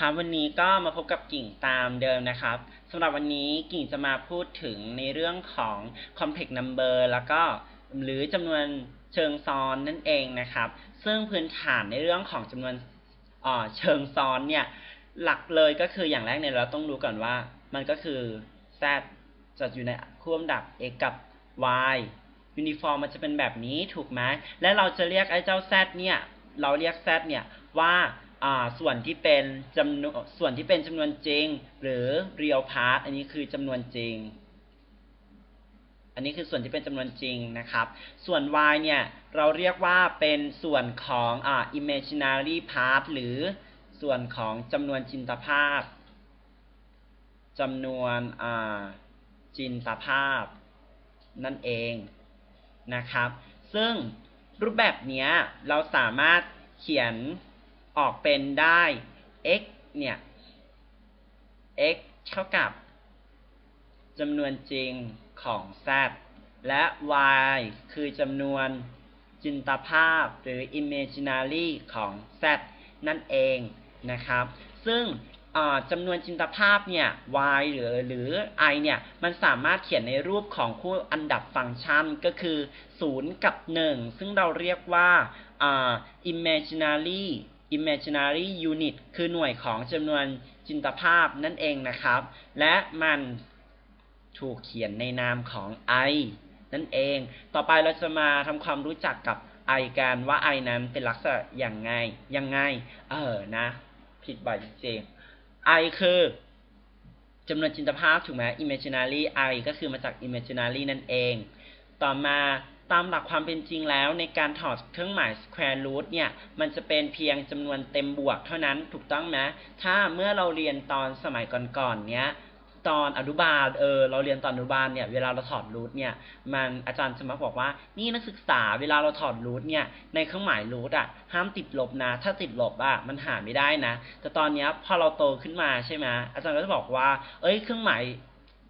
ครับวันนี้ก็มาพบกับกิ่งตามเดิมนะครับสำหรับวันนี้กิ่งจะมาพูดถึงในเรื่องของ complex number แล้วก็หรือจำนวนเชิงซ้อนนั่นเองนะครับ ซึ่งพื้นฐานในเรื่องของจำนวนเชิงซ้อนเนี่ยหลักเลยก็คืออย่างแรกเนี่ยเราต้องรู้ก่อนว่า มันก็คือ z จะอยู่ในคู่ลำดับ x กับ y ยูนิฟอร์มมันจะเป็นแบบนี้ถูกไหมและเราจะเรียกไอ้เจ้า z เนี่ยเราเรียก z เนี่ยว่า ส่วนที่เป็นจำนวนส่วนที่เป็นจำนวนจริง หรือ real part อันนี้คือจำนวนจริง อันนี้คือส่วนที่เป็นจำนวนจริงนะครับ ส่วน y เนี่ย เราเรียกว่าเป็นส่วนของอ่า imaginary part หรือส่วนของจำนวนจินตภาพจำนวนอ่าจินตภาพ นั่นเองนะครับ ซึ่งรูปแบบนี้เราสามารถเขียน ออกเป็นได้ x เนี่ย x เท่ากับจำนวนจริงของ z และ y คือจำนวนจินตภาพหรือ imaginary ของ z นั่นเองนะครับ ซึ่งจำนวนจินตภาพเนี่ย y หรือหรือ i เนี่ย มันสามารถเขียนในรูปของคู่อันดับฟังก์ชันก็คือ 0 กับ 1 ซึ่งเราเรียกว่า imaginary imaginary unit คือหน่วยของจำนวนจินตภาพนั่นเองนะครับ และมันถูกเขียนในนามของ i นั่นเอง ต่อไปเราจะมาทำความรู้จักกับ i กันว่า i นั้นเป็นลักษณะอย่างไง ยังไง เออนะ ผิดบ่อยจริง i คือจำนวนจินตภาพถูกไหม imaginary i ก็คือมาจาก imaginary นั่นเอง ต่อมา ตามหลักความเป็นจริงแล้วในการถอดเครื่องหมาย square root เนี่ย มันจะเป็นเพียงจำนวนเต็มบวกเท่านั้นถูกต้องไหมถ้าเมื่อเราเรียนตอนสมัยก่อนๆเนี้ยตอนอนุบาลเออเราเรียนตอนอนุบาลเนี่ยเวลาเราถอดรูทเนี่ยมันอาจารย์จะมาบอกว่า นี่นักศึกษาเวลาเราถอดรูทเนี่ยในเครื่องหมายรูทอะห้ามติดลบนะ ถ้าติดลบอะมันหาไม่ได้นะ แต่ตอนนี้พอเราโตขึ้นมาใช่ไหมอาจารย์ก็จะบอกว่า เอ้ยเครื่องหมาย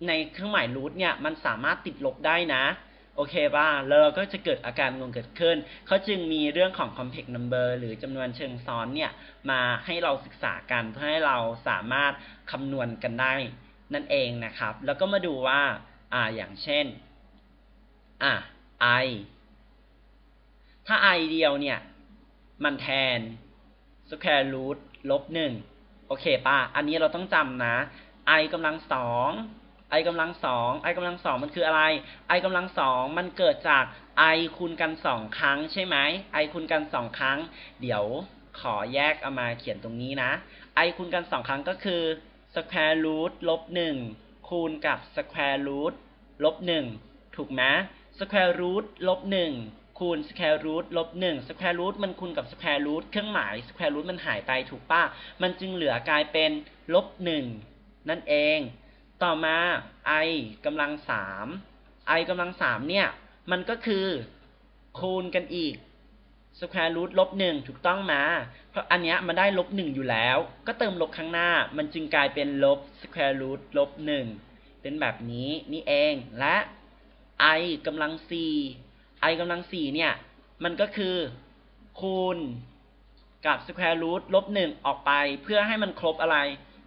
ในเครื่องหมายรูทเนี่ยมันสามารถติดลบได้นะ โอเคป่ะแล้วเราก็จะเกิดอาการงงเกิดขึ้น เขาจึงมีเรื่องของ complex number หรือจำนวนเชิงซ้อนเนี่ย มาให้เราศึกษากันเพื่อให้เราสามารถคำนวณกันได้นั่นเองนะครับ แล้วก็มาดูว่า อ่า อย่างเช่น อะ i ถ้า i เดียวเนี่ย มันแทน square root ลบหนึ่งโอเคป่ะ อันนี้เราต้องจำนะ i กำลังสอง i กำลังสอง i กำลังสองมันคืออะไร i กำลังสองมันเกิดจาก i คูณกันสองครั้งใช่ไหม i คูณกันสองครั้ง เดี๋ยวขอแยกเอามาเขียนตรงนี้นะ i คูณกันสองครั้งก็คือ square root ลบหนึ่งคูณกับ square root ลบหนึ่งถูกไหม square root ลบหนึ่งคูณ square root ลบหนึ่ง square root มันคูณกับ square root เครื่องหมาย square root มันหายไปถูกป่ะ มันจึงเหลือกลายเป็นลบหนึ่งนั่นเอง ต่อมา i กำลังสาม i กำลังสามเนี่ย มันก็คือคูณกันอีก square root ลบหนึ่งถูกต้องมา เพราะอันเนี้ยมันได้ลบหนึ่งอยู่แล้ว ก็เติมลบข้างหน้า มันจึงกลายเป็นลบ square root ลบหนึ่งเป็นแบบนี้นี่เอง และ i กำลังสี่ i กำลังสี่เนี่ย มันก็คือคูณกับ square root ลบหนึ่งออกไป เพื่อให้มันครบอะไร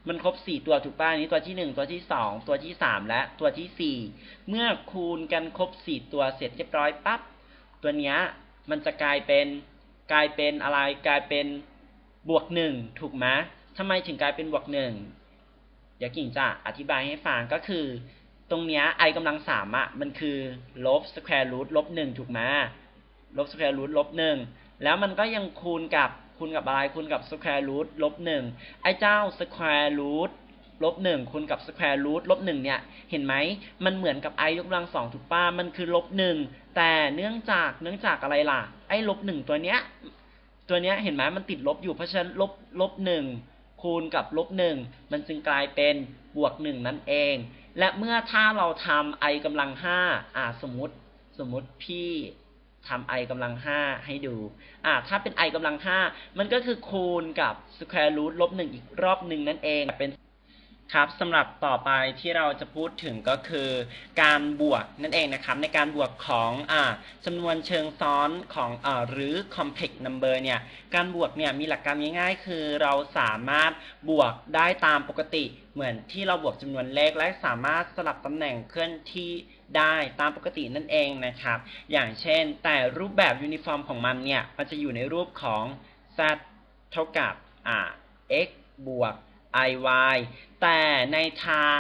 มันครบสี่ตัวถูกป่ะนี้ตัวที่หนึ่งตัวที่สองตัวที่สามและตัวที่สี่เมื่อคูณกันครบสี่ตัวเสร็จเรียบร้อยปั๊บตัวเนี้ยมันจะกลายเป็นกลายเป็นอะไรกลายเป็นบวกหนึ่งถูกไหมทำไมถึงกลายเป็นบวกหนึ่งเดี๋ยวกิ่งจะอธิบายให้ฟังก็คือ ตรงเนี้ย i กำลังสามอะมันคือลบ square root ลบหนึ่งถูกไหมลบ square root ลบหนึ่งแล้วมันก็ยังคูณกับ คูณกับอะไรคูณกับ square root ลบหนึ่งไอ้เจ้า square root ลบหนึ่งคูณกับ square root ลบหนึ่งเนี่ย เห็นไหม มันเหมือนกับ i ยกกำลังสองถูกป้ามันคือลบหนึ่งแต่เนื่องจากเนื่องจากอะไรล่ะ ไอ้ลบหนึ่งตัวเนี้ย ตัวเนี้ยเห็นไหมมันติดลบอยู่เพราะฉะนั้นลบลบหนึ่งคูณกับลบหนึ่งมันจึงกลายเป็นบวกหนึ่งนั่นเอง และเมื่อถ้าเราทำ i กำลังห้าอ่าสมมติสมมติพี่ ทำ i กำลังห้าให้ดู อ่า ถ้าเป็น i กำลังห้ามันก็คือคูณกับ square root ลบหนึ่งอีกรอบหนึ่งนั่นเอง เป็นครับสำหรับต่อไปที่เราจะพูดถึงก็คือการบวกนั่นเองนะครับ ในการบวกของอ่าจำนวนเชิงซ้อนของอ่าหรือ complex number เนี่ยการบวกเนี่ยมีหลักการง่ายๆ คือเราสามารถบวกได้ตามปกติ เหมือนที่เราบวกจำนวนเลขและสามารถสลับตำแหน่งเคลื่อนที่ ได้ตามปกตินั่นเองนะครับ อย่างเช่น แต่รูปแบบยูนิฟอร์มของมันเนี่ย มันจะอยู่ในรูปของ z เท่ากับอ่า x บวก iy แต่ในทาง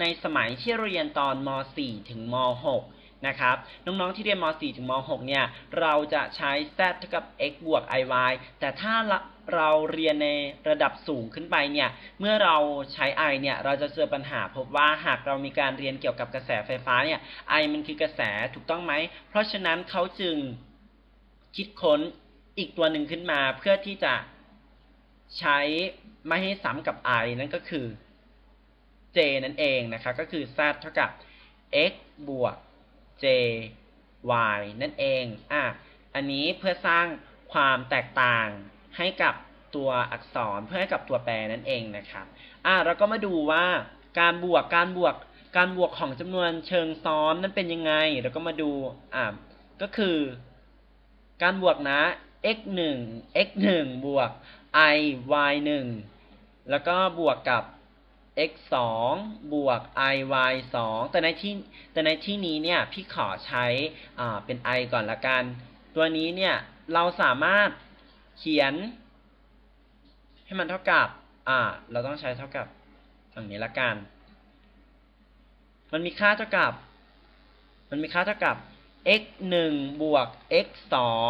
ในสมัยที่เรียนตอนม .4 ถึงม .6 นะครับ น้องๆที่เรียนม .4 ถึงม .6 เนี่ย เราจะใช้ z เท่ากับ x บวก iy แต่ถ้าเราเรียนในระดับสูงขึ้นไปเนี่ย เมื่อเราใช้ i เนี่ย เราจะเจอปัญหาพบว่าหากเรามีการเรียนเกี่ยวกับกระแสไฟฟ้าเนี่ย i มันคือกระแสถูกต้องไหม เพราะฉะนั้นเขาจึงคิดค้นอีกตัวหนึ่งขึ้นมาเพื่อที่จะใช้ไม่ให้ซ้ำกับ i นั่นก็คือ j นั่นเองนะครับ ก็คือ z เท่ากับ x บวก j y นั่นเอง อะ อันนี้เพื่อสร้างความแตกต่างให้กับตัวอักษรเพื่อให้กับตัวแปรนั่นเองนะครับ อะเราก็มาดูว่าการบวกการบวกการบวกของจำนวนเชิงซ้อนนั้นเป็นยังไง เราก็มาดู อะ ก็คือ การบวกนะ x 1 x 1บวก i y 1แล้วก็บวกกับ x 2บวก i y 2แต่ในที่แต่ในที่นี้เนี่ยพี่ขอใช้เป็น i ก่อนละกัน ตัวนี้เนี่ยเราสามารถเขียน ให้มันเท่ากับอ่าเราต้องใช้เท่ากับอย่างนี้ละกัน มันมีค่าเท่ากับ มันมีค่าเท่ากับ x 1บวก x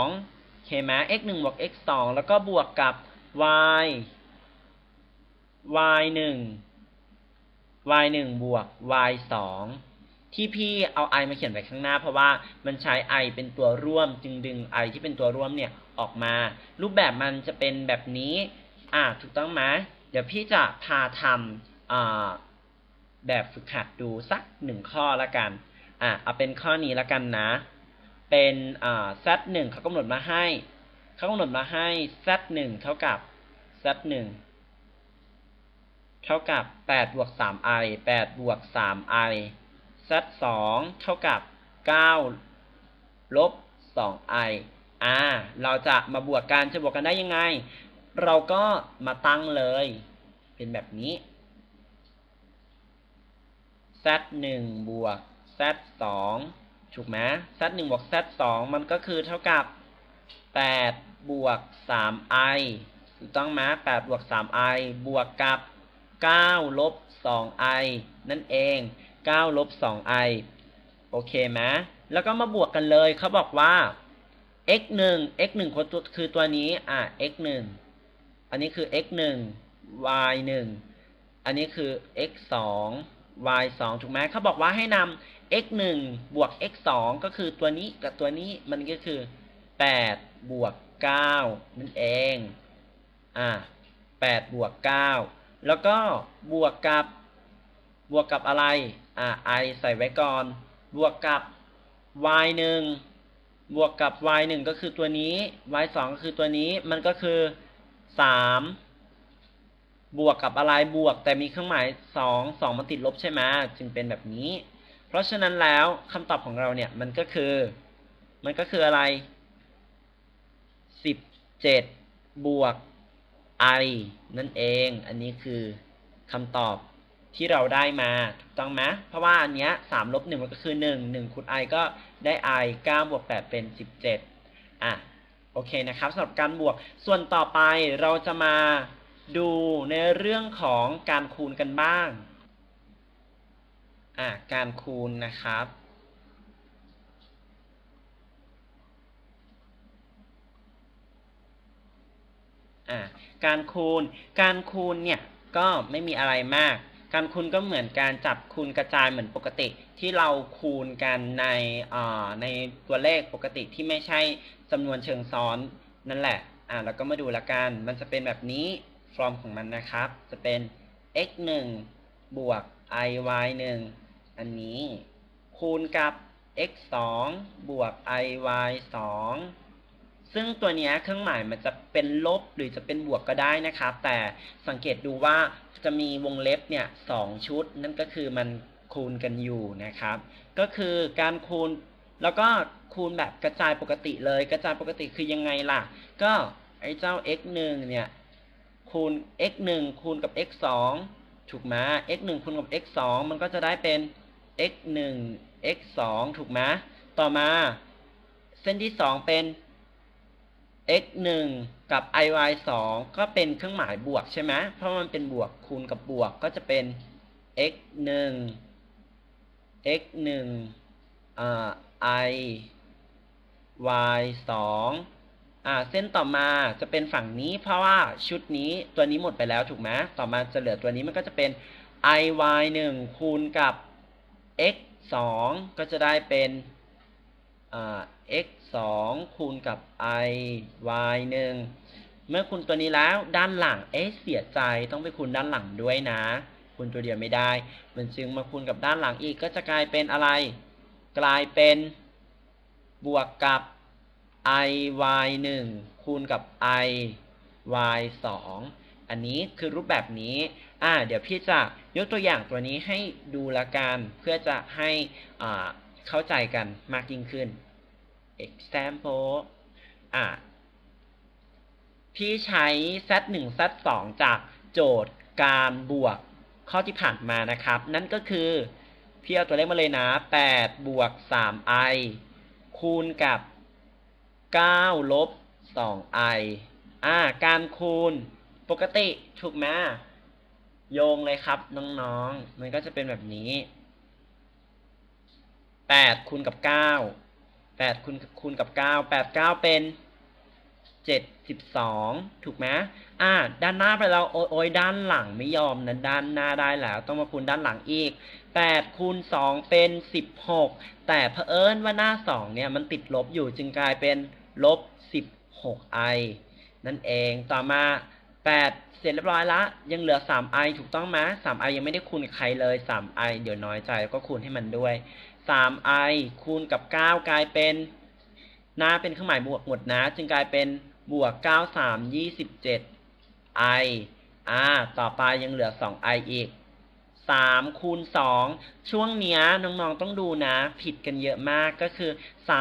2เคไหม x 1บวก x 2แล้วก็บวกกับ y y 1 y 1บวก y 2ที่พี่เอา i มาเขียนไว้ข้างหน้า เพราะว่ามันใช้ i เป็นตัวร่วมจึงดึง i ที่เป็นตัวร่วมเนี่ยออกมา รูปแบบมันจะเป็นแบบนี้ อ่าถูกต้องไหมเดี๋ยวพี่จะพาทำอ่าแบบฝึกหัดดูสักหนึ่งข้อละกัน อ่าเอาเป็นข้อนี้ละกันนะ เป็นอ่า z 1เขากำหนดมาให้ เขากำหนดมาให้ z 1เท่ากับ z 1 เท่ากับ 8 บวก 3i 8 บวก 3i z 2เท่ากับ 9 ลบ 2i อ่า เราจะมาบวกกัน จะบวกกันได้ยังไง เราก็มาตั้งเลย เป็นแบบนี้ z 1บวก z 2ถูกไหม z 1บวก z 2มันก็คือเท่ากับ 8 บวก 3i ถูกต้องไหม8บวก 3i บวกกับ 9ลบ 2i นั่นเอง 9 ลบ 2i โอเคไหมแล้วก็มาบวกกันเลย เขาบอกว่า x 1 x 1คือตัวนี้ อะ x 1อันนี้คือ x 1 y 1อันนี้คือ x 2 y 2ถูกไหมเขาบอกว่าให้นำ x 1บวก x 2ก็คือตัวนี้กับตัวนี้มันก็คือ 8 บวก 9 นั่นเอง อ่า8บวก 9 แล้วก็บวกกับบวกกับอะไร อ่า i ใส่ไว้ก่อน บวกกับ y 1บวกกับ y 1ก็คือตัวนี้ y 2ก็คือตัวนี้ มันก็คือ 3 บวกกับอะไร บวก แต่มีเครื่องหมาย 2 2 มันติดลบใช่ไหมจึงเป็นแบบนี้ เพราะฉะนั้นแล้วคำตอบของเราเนี่ย มันก็คือ มันก็คืออะไรสิบเจ็ดบวก i นั่นเอง อันนี้คือคำตอบที่เราได้มาถูกต้องไหมเพราะว่าอันเนี้ยสามลบหนึ่งมันก็คือหนึ่งหนึ่งคูณ i ก็ได้ i เก้าบวกแปดเป็นสิบเจ็ดอะโอเคนะครับสำหรับการบวก ส่วนต่อไปเราจะมาดูในเรื่องของการคูณกันบ้างอะการคูณนะครับ การคูณ การคูณเนี่ยก็ไม่มีอะไรมาก การคูณก็เหมือนการจับคูณกระจายเหมือนปกติ ที่เราคูณกันในในตัวเลขปกติที่ไม่ใช่จำนวนเชิงซ้อนนั่นแหละ อ่าเราก็มาดูละกัน มันจะเป็นแบบนี้ ฟอร์มของมันนะครับ จะเป็น x 1บวก i y 1อันนี้ คูณกับ x 2บวก i y 2 ซึ่งตัวนี้เครื่องหมายมันจะเป็นลบหรือจะเป็นบวกก็ได้นะครับแต่สังเกตดูว่าจะมีวงเล็บเนี่ยสองชุด นั่นก็คือมันคูณกันอยู่นะครับ ก็คือการคูณแล้วก็คูณแบบกระจายปกติเลย กระจายปกติคือยังไงล่ะ ก็ไอ้เจ้า x 1เนี่ยคูณ x 1คูณกับ x 2ถูกไหม x 1คูณกับ x 2มันก็จะได้เป็น x 1 x 2ถูกไหมต่อมา เส้นที่ 2 เป็น x 1กับ i y 2ก็เป็นเครื่องหมายบวกใช่ไหมเพราะมันเป็นบวกคูณกับบวกก็จะเป็น x 1 x 1อ่า i y 2อ่าเส้นต่อมาจะเป็นฝั่งนี้เพราะว่าชุดนี้ตัวนี้หมดไปแล้วถูกไหมต่อมาจะเหลือตัวนี้มันก็จะเป็น i y 1คูณกับ x 2ก็จะได้เป็นอ่า x 2คูณกับ i y 1เมื่อคูณตัวนี้แล้วด้านหลัง เอ๊ะเสียใจต้องไปคูณด้านหลังด้วยนะ คูณตัวเดียวไม่ได้ มันจึงมาคูณกับด้านหลังอีกก็จะกลายเป็นอะไร กลายเป็นบวกกับ i y 1คูณกับ i y 2อันนี้คือรูปแบบนี้ อ่า เดี๋ยวพี่จะยกตัวอย่างตัวนี้ให้ดูละกัน เพื่อจะให้อ่าเข้าใจกันมากยิ่งขึ้น example อ่าพี่ใช้ z 1 z 2จากโจทย์การบวกข้อที่ผ่านมานะครับ นั่นก็คือพี่เอาตัวเลขมาเลยนะ 8 บวก 3i คูณกับ 9 ลบ 2i อ่า การคูณปกติถูกไหมโยงเลยครับน้องๆ มันก็จะเป็นแบบนี้ 8 คูณกับ 9 8คูณคูณกับ9 8 9เป็น72ถูกไหมอ่า ด้านหน้าไปแล้วโอ้ยด้านหลังไม่ยอมนะด้านหน้าได้แล้ว ต้องมาคูณด้านหลังอีก8คูณ2เป็น16แต่เผอิญว่าหน้า2เนี่ยมันติดลบอยู่จึงกลายเป็นลบ 16i นั่นเองต่อมา8เสร็จเรียบร้อยละ ยังเหลือ 3i ถูกต้องไหม 3i ยังไม่ได้คูณกับใครเลย 3i เดี๋ยวน้อยใจก็คูณให้มันด้วย 3i คูณกับ 9 กลายเป็นหน้าเป็นเครื่องหมายบวกหมดนะ จึงกลายเป็นบวก 9 3 27 i อ่า ต่อไปยังเหลือ 2i อีก 3 คูณ 2 ช่วงเนี้ยน้องๆต้องดูนะ ผิดกันเยอะมากก็คือ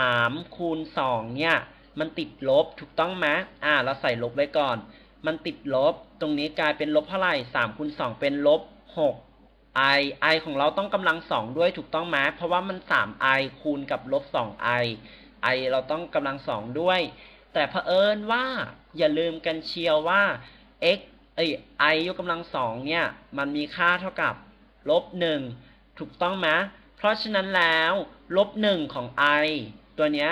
3 คูณ 2 เนี่ย มันติดลบถูกต้องไหมอ่า เราใส่ลบไว้ก่อน มันติดลบ ตรงนี้กลายเป็นลบเท่าไหร่ 3 คูณ 2 เป็นลบ 6 i i ของเราต้องกำลัง2ด้วยถูกต้องไหมเพราะว่ามัน 3i คูณกับลบ 2i i เราต้องกำลัง2ด้วย แต่เผอิญว่าอย่าลืมกันเชียวว่า x เอ้ย i ยกกำลัง2เนี่ย มันมีค่าเท่ากับลบ 1 ถูกต้องไหมเพราะฉะนั้นแล้วลบ 1 ของ i ตัวเนี้ย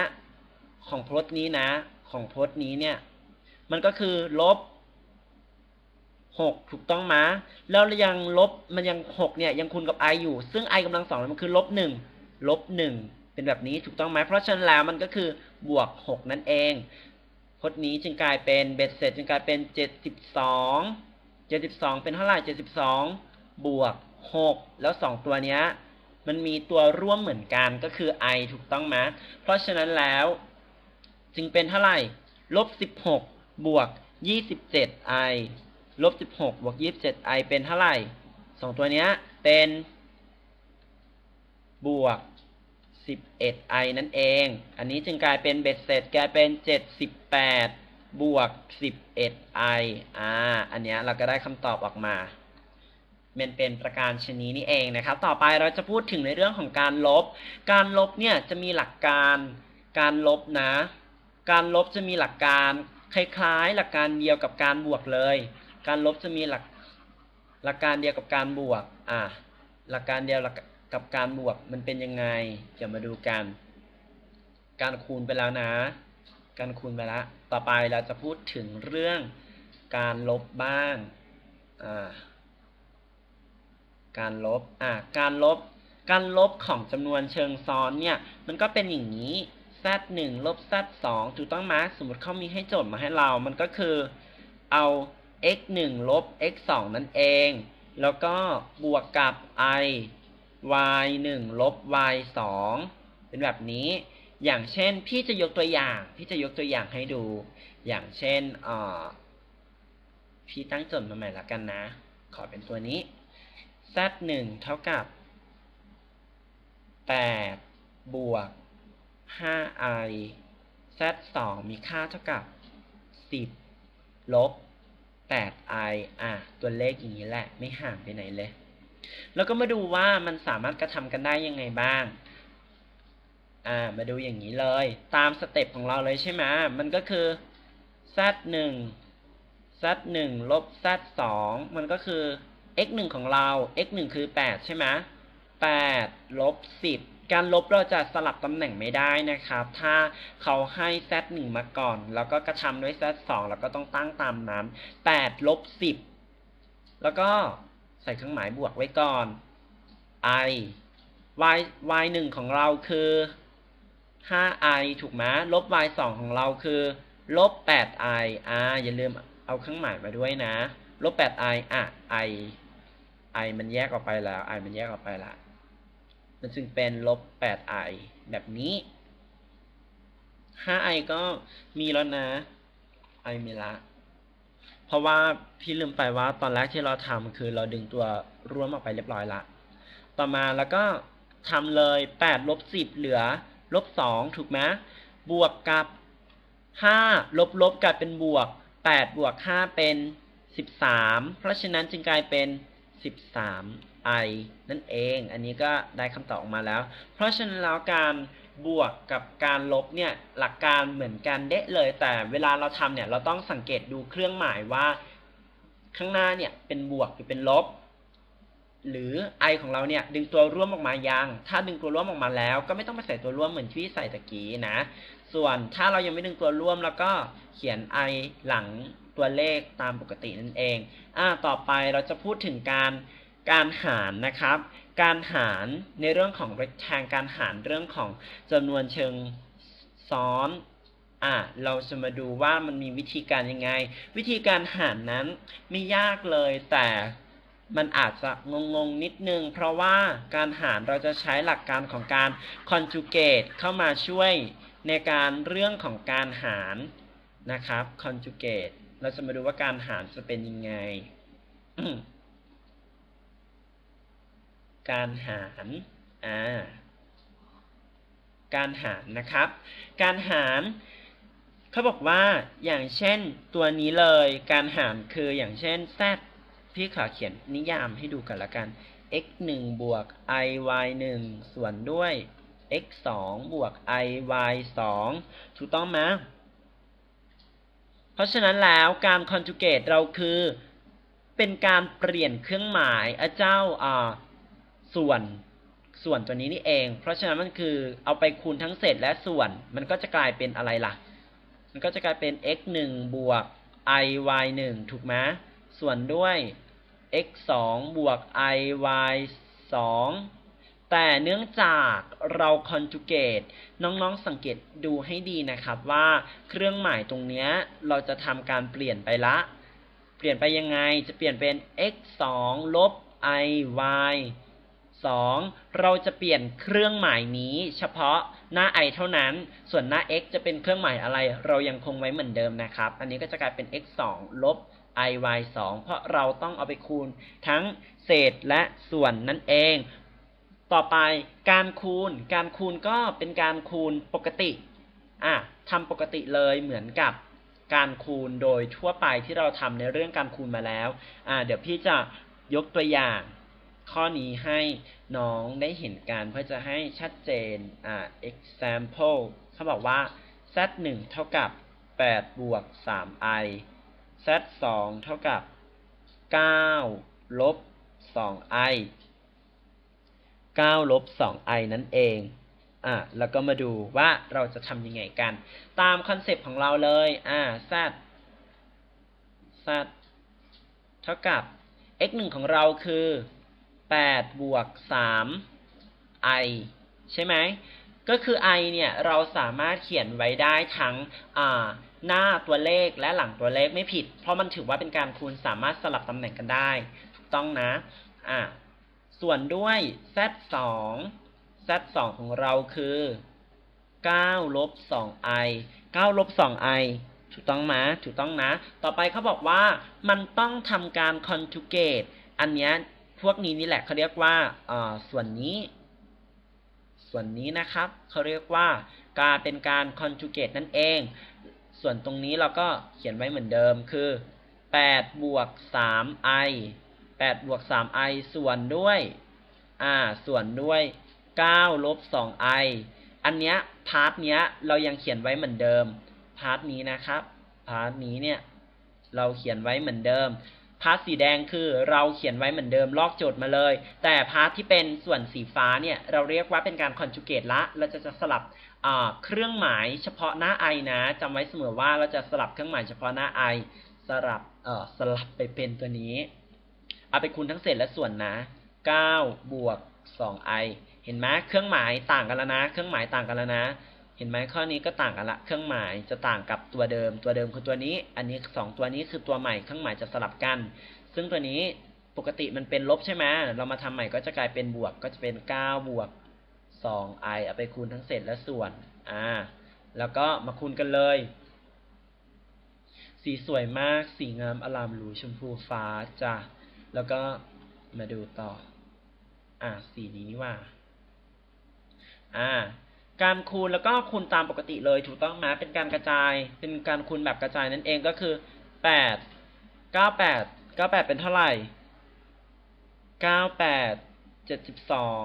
ของพจน์นี้นะ ของพจน์นี้เนี่ย มันก็คือลบ 6 ถูกต้องไหมแล้วยังลบมันยัง 6 เนี่ย ยังคูณกับ i อยู่ ซึ่ง i กำลังสองมันคือลบ1ลบ1เป็นแบบนี้ถูกต้องไหมเพราะฉะนั้นแล้วมันก็คือบวก 6 นั่นเองพจน์นี้จึงกลายเป็นเบ็ดเสร็จจึงกลายเป็น 72 72 เป็นเท่าไหร่ 72 บวก 6 แล้ว 2 ตัวเนี้ยมันมีตัวร่วมเหมือนกันก็คือ i ถูกต้องไหมเพราะฉะนั้นแล้วจึงเป็นเท่าไหร่ลบ 16 บวก 27i ลบ 16บวก 27i เป็นเท่าไหร่ 2 ตัวเนี้ยเป็นบวก 11i นั่นเอง อันนี้จึงกลายเป็นเบ็ดเสร็จกลายเป็น 78 บวก 11i อ่า อันเนี้ยเราก็ได้คำตอบออกมามันเป็นประการชนีนี่เองนะครับ ต่อไปเราจะพูดถึงในเรื่องของการลบ การลบเนี่ยจะมีหลักการการลบนะ การลบจะมีหลักการคล้ายๆ หลักการเดียวกับการบวกเลย การลบจะมีหลักหลักการเดียวกับการบวก อ่า หลักการเดียวกับการบวกมันเป็นยังไง เดี๋ยวมาดูกัน การคูณไปแล้วนะ การคูณไปแล้ว ต่อไปเราจะพูดถึงเรื่องการลบบ้าง อ่า การลบ อ่า การลบ การลบของจำนวนเชิงซ้อนเนี่ย มันก็เป็นอย่างนี้ z 1ลบ z 2ถูกต้องไหมสมมติเขามีให้โจทย์มาให้เรา มันก็คือเอา x 1ลบ x 2นั่นเอง แล้วก็บวกกับ i y 1ลบ y 2เป็นแบบนี้ อย่างเช่นพี่จะยกตัวอย่าง พี่จะยกตัวอย่างให้ดู อย่างเช่นเอ่อพี่ตั้งโจทย์มาใหม่ละกันนะ ขอเป็นตัวนี้ z 1เท่ากับ 8 บวก 5i z 2มีค่าเท่ากับ 10 ลบ 8i อะตัวเลขอย่างนี้แหละ ไม่ห่างไปไหนเลย แล้วก็มาดูว่ามันสามารถกระทำกันได้ยังไงบ้าง อ่า มาดูอย่างนี้เลย ตามสเต็ปของเราเลยใช่ไหมมันก็คือ z 1 z 1ลบ z 2มันก็คือ x 1ของเรา x 1คือ 8 ใช่ไหม8ลบ10 การลบเราจะสลับตำแหน่งไม่ได้นะครับ ถ้าเขาให้ z 1มาก่อน แล้วก็กระทำด้วย z 2แล้วก็ต้องตั้งตามนั้น8ลบ10 แล้วก็ใส่เครื่องหมายบวกไว้ก่อน i y y 1ของเราคือ 5i ถูกไหมลบ y 2ของเราคือลบ 8i อ่าอย่าลืมเอาเครื่องหมายมาด้วยนะ ลบ 8i อะ i i มันแยกออกไปแล้ว i มันแยกออกไปละ มันจึงเป็นลบ 8i แบบนี้ 5i ก็มีแล้วนะ i มีละ เพราะว่าพี่ลืมไปว่าตอนแรกที่เราทำคือเราดึงตัวร่วมออกไปเรียบร้อยละ ต่อมาแล้วก็ทำเลย 8 ลบ 10 เหลือ ลบ 2 ถูกไหมบวกกับ 5 ลบลบกลายเป็นบวก 8 บวก 5 เป็น 13 เพราะฉะนั้นจึงกลายเป็น 13 i นั่นเอง อันนี้ก็ได้คำตอบออกมาแล้ว เพราะฉะนั้นแล้วการบวกกับการลบเนี่ยหลักการเหมือนกันเดะเลย แต่เวลาเราทำเนี่ยเราต้องสังเกตดูเครื่องหมายว่าข้างหน้าเนี่ยเป็นบวกหรือเป็นลบ หรือ i ของเราเนี่ยดึงตัวร่วมออกมายัง ถ้าดึงตัวร่วมออกมาแล้ว ก็ไม่ต้องไปใส่ตัวร่วมเหมือนที่ใส่ตะกี้นะ ส่วนถ้าเรายังไม่ดึงตัวร่วมแล้วก็เขียน i หลังตัวเลขตามปกตินั่นเอง อ่า ต่อไปเราจะพูดถึงการ การหารนะครับ การหารในเรื่องของ rectangle การหารเรื่องของจำนวนเชิงซ้อนอะเราจะมาดูว่ามันมีวิธีการยังไง วิธีการหารนั้นไม่ยากเลยแต่มันอาจจะงงๆนิดนึง เพราะว่าการหารเราจะใช้หลักการของการ conjugate เข้ามาช่วยในการเรื่องของการหารนะครับ conjugate เราจะมาดูว่าการหารจะเป็นยังไง การหารอ่าการหารนะครับ การหารเขาบอกว่าอย่างเช่นตัวนี้เลย การหารคืออย่างเช่น z พี่ขอเขียนนิยามให้ดูกันละกัน x 1บวก i y 1ส่วนด้วย x 2บวก i y 2ถูกต้องไหมเพราะฉะนั้นแล้วการ conjugate เราคือเป็นการเปลี่ยนเครื่องหมายอเจ้าอ่า ส่วนส่วนตัวนี้นี่เอง เพราะฉะนั้นมันคือเอาไปคูณทั้งเศษและส่วน มันก็จะกลายเป็นอะไรล่ะ มันก็จะกลายเป็น x 1บวก i y 1ถูกไหมส่วนด้วย x 2บวก i y 2แต่เนื่องจากเรา conjugate น้องๆสังเกตดูให้ดีนะครับว่าเครื่องหมายตรงนี้เราจะทำการเปลี่ยนไปละ เปลี่ยนไปยังไงจะเปลี่ยนเป็น x 2ลบ i y 2 เราจะเปลี่ยนเครื่องหมายนี้เฉพาะหน้า i เท่านั้น ส่วนหน้า x จะเป็นเครื่องหมายอะไร เรายังคงไว้เหมือนเดิมนะครับ อันนี้ก็จะกลายเป็น x 2ลบ i y 2เพราะเราต้องเอาไปคูณทั้งเศษและส่วนนั่นเอง ต่อไปการคูณ การคูณก็เป็นการคูณปกติ อะทำปกติเลยเหมือนกับการคูณโดยทั่วไปที่เราทำในเรื่องการคูณมาแล้ว อ่า เดี๋ยวพี่จะยกตัวอย่าง ข้อนี้ให้น้องได้เห็นกันเพื่อจะให้ชัดเจนอ่า example เขาบอกว่า z 1เท่ากับ 8 บวก 3i z 2เท่ากับ 9 ลบ 2i 9 ลบ 2i นั่นเอง อะ แล้วก็มาดูว่าเราจะทำยังไงกัน ตามคอนเซปต์ของเราเลย อ่า z z เท่ากับ x 1ของเราคือ 8 บวก 3 i ใช่ไหม ก็คือ i เนี่ย เราสามารถเขียนไว้ได้ทั้งหน้าตัวเลขและหลังตัวเลขไม่ผิด เพราะมันถือว่าเป็นการคูณสามารถสลับตำแหน่งกันได้ถูกต้องนะอ่าส่วนด้วย z 2 z 2ของเราคือ9ลบ 2i 9ลบ 2i ถูกต้องไหมถูกต้องนะ ต่อไปเขาบอกว่ามันต้องทำการ conjugate อันเนี้ย พวกนี้นี่แหละเขาเรียกว่าส่วนนี้ ส่วนนี้นะครับเขาเรียกว่าการเป็นการ conjugate นั่นเอง ส่วนตรงนี้เราก็เขียนไว้เหมือนเดิมคือ8บวก 3i 8บวก 3i ส่วนด้วยอ่าส่วนด้วย9ลบ 2i อันเนี้ยพาร์ทเนี้ยเรายังเขียนไว้เหมือนเดิมพาร์ทนี้นะครับพาร์ทนี้เนี่ยเราเขียนไว้เหมือนเดิม พาร์ทสีแดงคือเราเขียนไว้เหมือนเดิมลอกโจทย์มาเลย แต่พาร์ทที่เป็นส่วนสีฟ้าเนี่ยเราเรียกว่าเป็นการคอนจูเกตละ เราจะจะสลับเครื่องหมายเฉพาะหน้า i นะจำไว้เสมอว่าเราจะสลับเครื่องหมายเฉพาะหน้า i สลับเอ่อสลับไปเป็นตัวนี้ เอาไปคูณทั้งเศษและส่วนนะ 9 บวก 2i เห็นไหมเครื่องหมายต่างกันแล้วนะ เครื่องหมายต่างกันแล้วนะ เห็นไหมข้อนี้ก็ต่างกันละ เครื่องหมายจะต่างกับตัวเดิม ตัวเดิมคือตัวนี้ อันนี้ 2 ตัวนี้คือตัวใหม่ เครื่องหมายจะสลับกัน ซึ่งตัวนี้ปกติมันเป็นลบใช่ไหมเรามาทำใหม่ก็จะกลายเป็นบวก ก็จะเป็น 9 บวก 2i เอาไปคูณทั้งเศษและส่วน อ่า แล้วก็มาคูณกันเลย สีสวยมาก สีงามอลามหรูชมพูฟ้าจ้ะ แล้วก็มาดูต่อ อ่า สีนี้นี่ว่า อ่า การคูณแล้วก็คูณตามปกติเลยถูกต้องไหมเป็นการกระจาย เป็นการคูณแบบกระจายนั่นเองก็คือแปดเก้าแปดเก้าแปดเป็นเท่าไหร่เก้าแปดเจ็ดสิบสอง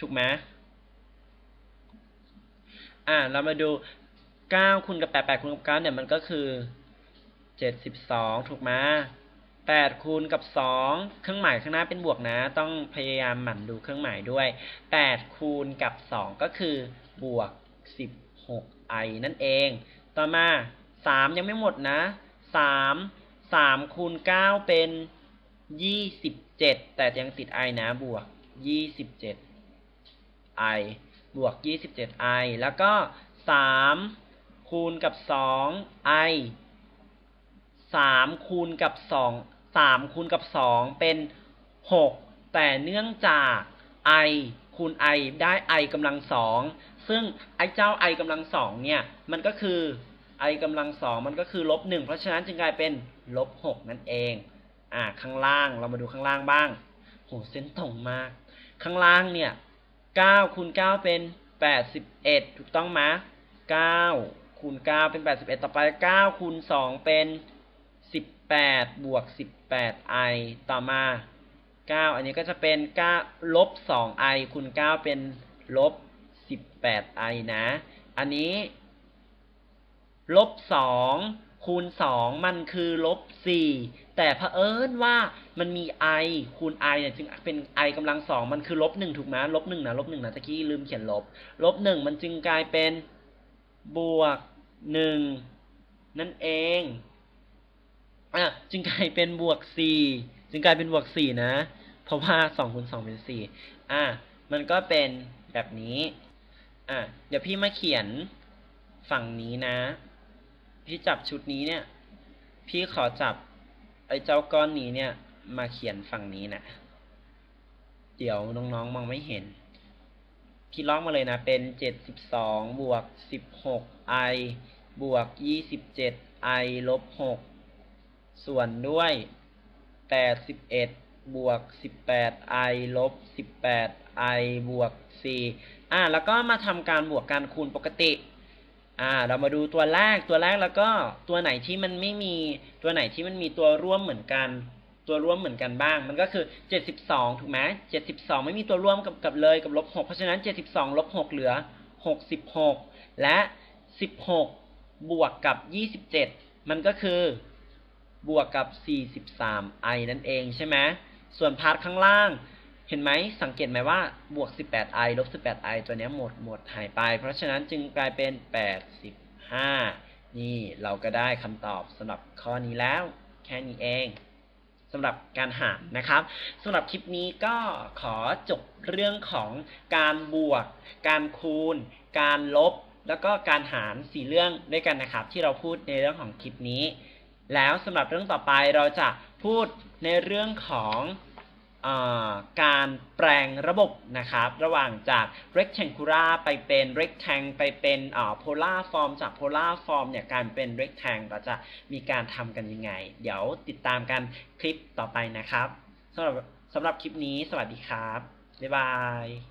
ถูกไหมอ่าเรามาดูเก้าคูณกับแปดแปดคูณกับเก้าเนี่ยมันก็คือเจ็ดสิบสองถูกไหม แปดคูณกับสองเครื่องหมายข้างหน้าเป็นบวกนะ ต้องพยายามหมั่นดูเครื่องหมายด้วยแปดคูณกับสองก็คือบวกสิบหกไอนั่นเอง ต่อมาสามยังไม่หมดนะสามสามคูณเก้าเป็นยี่สิบเจ็ดแต่ยังติดไอนะ บวกยี่สิบเจ็ดไอบวกยี่สิบเจ็ดไอแล้วก็สามคูณกับสองไอสามคูณกับส องสามคูณกับสองเป็นหกแต่เนื่องจาก i คูณ i ได้ i กำลังสองซึ่งไอ้เจ้า i กำลังสองเนี่ยมันก็คือ i กำลังสองมันก็คือลบหนึ่งเพราะฉะนั้นจึงกลายเป็นลบหกนั่นเองอ่าข้างล่างเรามาดูข้างล่างบ้างโหเส้นตรงมาก ข้างล่างเนี่ยเก้าคูณเก้าเป็นแปดสิบเอ็ดถูกต้องไหมเก้าคูณเก้าเป็นแปดสิบเอ็ดต่อไปเก้าคูณสองเป็น สิบแปดบวกสิบแปด i ต่อมาเก้าอันนี้ก็จะเป็นเก้าลบสอง i คูณเก้าเป็นลบสิบแปด i นะ อันนี้ลบสองคูณสองมันคือลบสี่แต่เผอิญว่ามันมี i คูณ i เนี่ยจึงเป็น i กำลังสองมันคือลบหนึ่งถูกไหมลบหนึ่งนะ ลบหนึ่งนะตะกี้ลืมเขียนลบ ลบหนึ่งมันจึงกลายเป็นบวกหนึ่งนั่นเอง อะจึงกลายเป็นบวกสี่จึงกลายเป็นบวกสี่นะ เพราะว่าสองคูณสองเป็นสี่อะมันก็เป็นแบบนี้ อะเดี๋ยวพี่มาเขียนฝั่งนี้นะ พี่จับชุดนี้เนี่ย พี่ขอจับไอ้เจ้าก้อนนี้เนี่ย มาเขียนฝั่งนี้นะ เดี๋ยวน้องๆมองไม่เห็น พี่ล็อกมาเลยนะ เป็นเจ็ดสิบสองบวกสิบหกไอบวกยี่สิบเจ็ดไอลบหก ส่วนด้วยแปดสิบเอ็ดบวกสิบแปดไอลบสิบแปดไอบวกสี่อ่า แล้วก็มาทำการบวกการคูณปกติ อ่า เรามาดูตัวแรก ตัวแรกแล้วก็ตัวไหนที่มันไม่มี ตัวไหนที่มันมีตัวร่วมเหมือนกัน ตัวร่วมเหมือนกันบ้าง มันก็คือ 72 ถูกไหม72 ไม่มีตัวร่วมกับกับเลยกับลบ 6 เพราะฉะนั้น 72 ลบ 6 เหลือ 66 และ 16 บวกกับ 27 มันก็คือ บวกกับ 43i นั่นเองใช่ไหมส่วนพาร์ทข้างล่างเห็นไหมสังเกตไหมว่าบวก 18i ลบ 18i ตัวนี้หมดหมดหายไป เพราะฉะนั้นจึงกลายเป็น 85 นี่เราก็ได้คำตอบสำหรับข้อนี้แล้วแค่นี้เองสำหรับการหารนะครับสำหรับคลิปนี้ก็ขอจบเรื่องของการบวก การคูณ การลบ แล้วก็การหารสี่เรื่องด้วยกันนะครับ ที่เราพูดในเรื่องของคลิปนี้ แล้วสำหรับเรื่องต่อไปเราจะพูดในเรื่องของอการแปลงระบบนะครับ ระหว่างจาก rectangular ไปเป็น rectang ไปเป็นเอ่อ polar form จาก polar form เนี่ยการเป็น rectang เราจะมีการทำกันยังไง เดี๋ยวติดตามกันคลิปต่อไปนะครับสำหรับสำหรับคลิปนี้สวัสดีครับ บ๊ายบาย